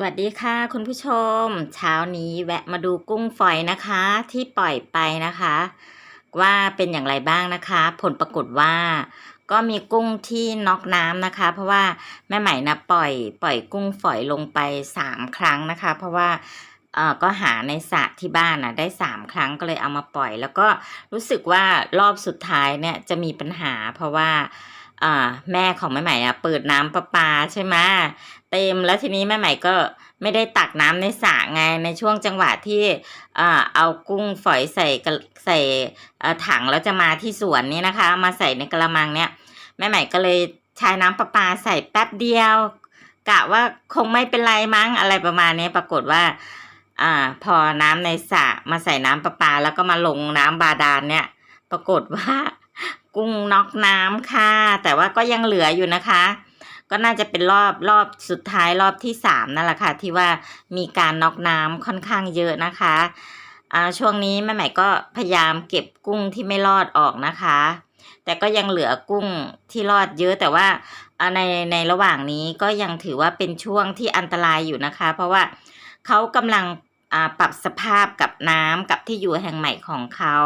สวัสดีค่ะ คุณผู้ชม เช้านี้แวะมาดูกุ้งฝอยนะคะ ที่ปล่อยไปนะคะ ว่าเป็นอย่างไรบ้างนะคะ ผลปรากฏว่า ก็มีกุ้งที่น็อกน้ำนะคะ เพราะว่าแม่ใหม่นะปล่อย ปล่อยกุ้งฝอยลงไปสามครั้งนะคะ เพราะว่าเออก็หาในสระที่บ้านนะได้สามครั้งก็เลยเอามาปล่อย แล้วก็รู้สึกว่ารอบสุดท้ายเนี่ยจะมีปัญหา เพราะว่า อ่า แม่ของแม่ใหม่อะเปิดน้ำประปาใช่ไหมเต็มแล้วทีนี้แม่ใหม่ก็ไม่ได้ตักน้ำในสระไงในช่วงจังหวะที่อ่าเอากุ้งฝอยใส่ใส่ถังแล้วจะมาที่สวนนี่นะคะ มาใส่ในกระมังเนี่ยแม่ใหม่ก็เลยใช้น้ำประปาใส่แป๊บเดียวกะว่าคงไม่เป็นไรมั้งอะไรประมาณนี้ปรากฏว่า อ่า พอน้ำในสระมาใส่น้ำประปา แล้วก็มาลงน้ำบาดาลเนี่ย ปรากฏว่า กุ้งน็อกน้ำค่ะ แต่ว่าก็ยังเหลืออยู่นะคะ ก็น่าจะเป็นรอบรอบสุดท้ายรอบที่สามนั่นแหละค่ะ ที่ว่ามีการน็อกน้ำค่อนข้างเยอะนะคะอ่าช่วงนี้แม่ใหม่ก็พยายามเก็บกุ้งที่ไม่รอดออกนะคะ แต่ก็ยังเหลือกุ้งที่รอดเยอะแต่ว่าอ่าในในระหว่างนี้ก็ยังถือว่าเป็นช่วงที่อันตรายอยู่นะคะ เพราะว่าเขากำลังอ่าปรับสภาพกับน้ำกับที่อยู่แห่งใหม่ของเขา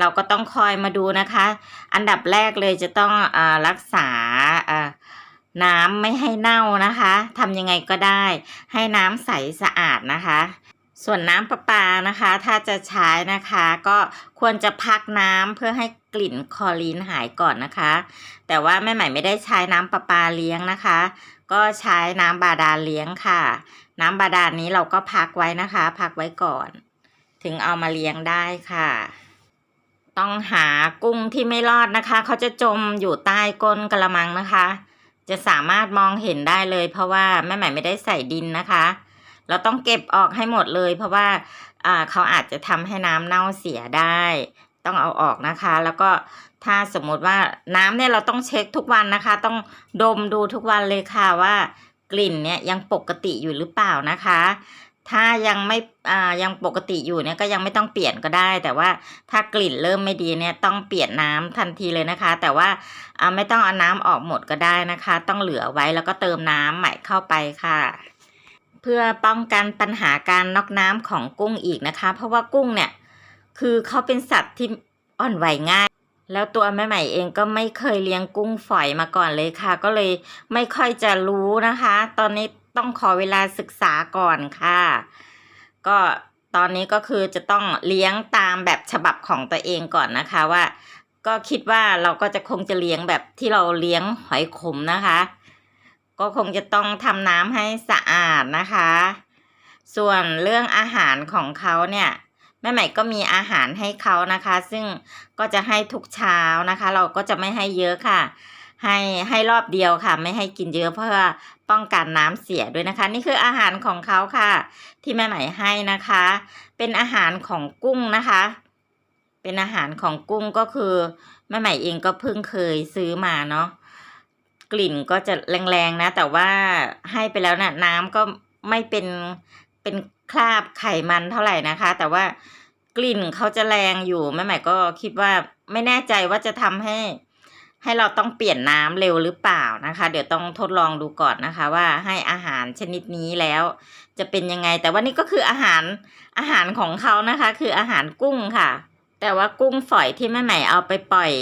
เราก็ต้องคอยมาดูนะคะ อันดับแรกเลยจะต้องอรักษาน้ำไม่ให้เน่านะคะทำยังไงก็ได้ ให้น้ำใสสะอาดนะคะ ส่วนน้ำประปานะคะ ถ้าจะใช้นะคะ ก็ควรจะพักน้ำเพื่อให้กลิ่นคลอรีนหายก่อนนะคะ แต่ว่าแม่ใหม่ไม่ได้ใช้น้ำประปาเลี้ยงนะคะ ก็ใช้น้ำบาดาลเลี้ยงค่ะ น้ำบาดาลนี้เราก็พักไว้นะคะ พักไว้ก่อน ถึงเอามาเลี้ยงได้ค่ะ ต้องหากุ้งที่ไม่รอดนะคะ เขาจะจมอยู่ใต้ก้นกระมังนะคะ จะสามารถมองเห็นได้เลย เพราะว่าแม่ใหม่ไม่ได้ใส่ดินนะคะ เราต้องเก็บออกให้หมดเลย เพราะว่าเขาอาจจะทำให้น้ำเน่าเสียได้ ต้องเอาออกนะคะ แล้วก็ถ้าสมมติว่าน้ำเนี่ยเราต้องเช็คทุกวันนะคะ ต้องดมดูทุกวันเลยค่ะว่ากลิ่นเนี่ยยังปกติอยู่หรือเปล่านะคะ ถ้ายังไม่อ่ายังปกติอยู่เนี่ยก็ยังไม่ต้องเปลี่ยนก็ได้ แต่ว่าถ้ากลิ่นเริ่มไม่ดีเนี่ยต้องเปลี่ยนน้ำทันทีเลยนะคะ แต่ว่าอ่าไม่ต้องเอาน้ำออกหมดก็ได้นะคะ ต้องเหลือไว้แล้วก็เติมน้ำใหม่เข้าไปค่ะเพื่อป้องกันปัญหาการน็อกน้ำของกุ้งอีกนะคะ เพราะว่ากุ้งเนี่ยคือเขาเป็นสัตว์ที่อ่อนไหวง่าย แล้วตัวแม่ใหม่เองก็ไม่เคยเลี้ยงกุ้งฝอยมาก่อนเลยค่ะ ก็เลยไม่ค่อยจะรู้นะคะ ตอนนี้ ต้องขอเวลาศึกษาก่อนค่ะ ก็ตอนนี้ก็คือจะต้องเลี้ยงตามแบบฉบับของตัวเองก่อนนะคะว่า ก็คิดว่าเราก็จะคงจะเลี้ยงแบบที่เราเลี้ยงหอยขมนะคะ ก็คงจะต้องทำน้ำให้สะอาดนะคะ ส่วนเรื่องอาหารของเขาเนี่ยแม่ใหม่ก็มีอาหารให้เขานะคะ ซึ่งก็จะให้ทุกเช้านะคะ เราก็จะไม่ให้เยอะค่ะ ให้ให้รอบเดียวค่ะ ไม่ให้กินเยอะเพื่อป้องกันน้ำเสียด้วยนะคะ นี่คืออาหารของเขาค่ะ ที่แม่ใหม่ให้นะคะ เป็นอาหารของกุ้งนะคะ เป็นอาหารของกุ้งก็คือแม่ใหม่เองก็เพิ่งเคยซื้อมาเนาะกลิ่นก็จะแรงๆนะ แต่ว่าให้ไปแล้วนะ่ะน้ำก็ไม่เป็นเป็นคราบไขมันเท่าไหร่นะคะ แต่ว่ากลิ่นเขาจะแรงอยู่แม่ใหม่ก็คิดว่าไม่แน่ใจว่าจะทำให้ ให้เราต้องเปลี่ยนน้ำเร็วหรือเปล่านะคะ เดี๋ยวต้องทดลองดูก่อนนะคะ ว่าให้อาหารชนิดนี้แล้ว จะเป็นยังไง แต่ว่านี่ก็คืออาหารอาหารของเขานะคะ คืออาหารกุ้งค่ะ แต่ว่ากุ้งฝอยที่แม่ใหม่เอาไปปล่อย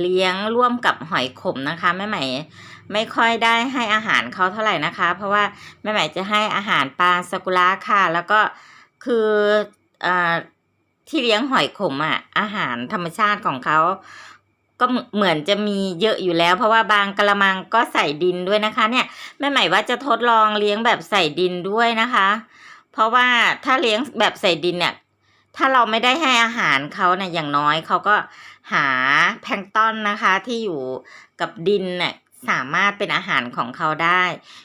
เลี้ยงร่วมกับหอยขมนะคะแม่ใหม่ไม่ค่อยได้ให้อาหารเขาเท่าไหร่นะคะ เพราะว่าแม่ใหม่จะให้อาหารปลาสกุระค่ะ แล้วก็คืออ่าที่เลี้ยงหอยขมอะอาหารธรรมชาติของเขา ก็เหมือนจะมีเยอะอยู่แล้ว เพราะว่าบางกระมังก็ใส่ดินด้วยนะคะ เนี่ยแม่ใหม่ว่าจะทดลองเลี้ยงแบบใส่ดินด้วยนะคะ เพราะว่าถ้าเลี้ยงแบบใส่ดินเนี่ยถ้าเราไม่ได้ให้อาหารเขาเนี่ยอย่างน้อยเขาก็หาแพลงต้นนะคะ ที่อยู่กับดินเนี่ยสามารถเป็นอาหารของเขาได้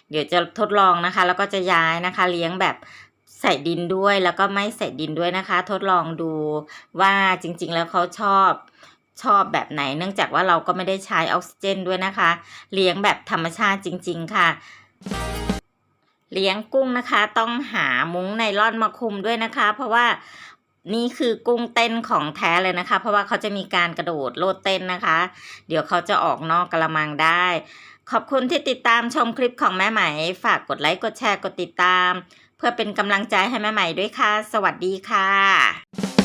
เดี๋ยวจะทดลองนะคะ แล้วก็จะย้ายนะคะ เลี้ยงแบบใส่ดินด้วยแล้วก็ไม่ใส่ดินด้วยนะคะ ทดลองดูว่าจริง ๆ แล้วเขาชอบ ชอบแบบไหน เนื่องจากว่าเราก็ไม่ได้ใช้ออกซิเจนด้วยนะคะ เลี้ยงแบบธรรมชาติจริง ๆ ค่ะ เลี้ยงกุ้งนะคะ ต้องหามุ้งไนล่อนมาคุมด้วยนะคะ เพราะว่านี่คือกุ้งเต้นของแท้เลยนะคะ เพราะว่าเขาจะมีการกระโดดโลดเต้นนะคะ เดี๋ยวเขาจะออกนอกกระมังได้ ขอบคุณที่ติดตามชมคลิปของแม่ไหม ฝากกดไลค์กดแชร์กดติดตาม เพื่อเป็นกำลังใจให้แม่ไหม่ด้วยค่ะ สวัสดีค่ะ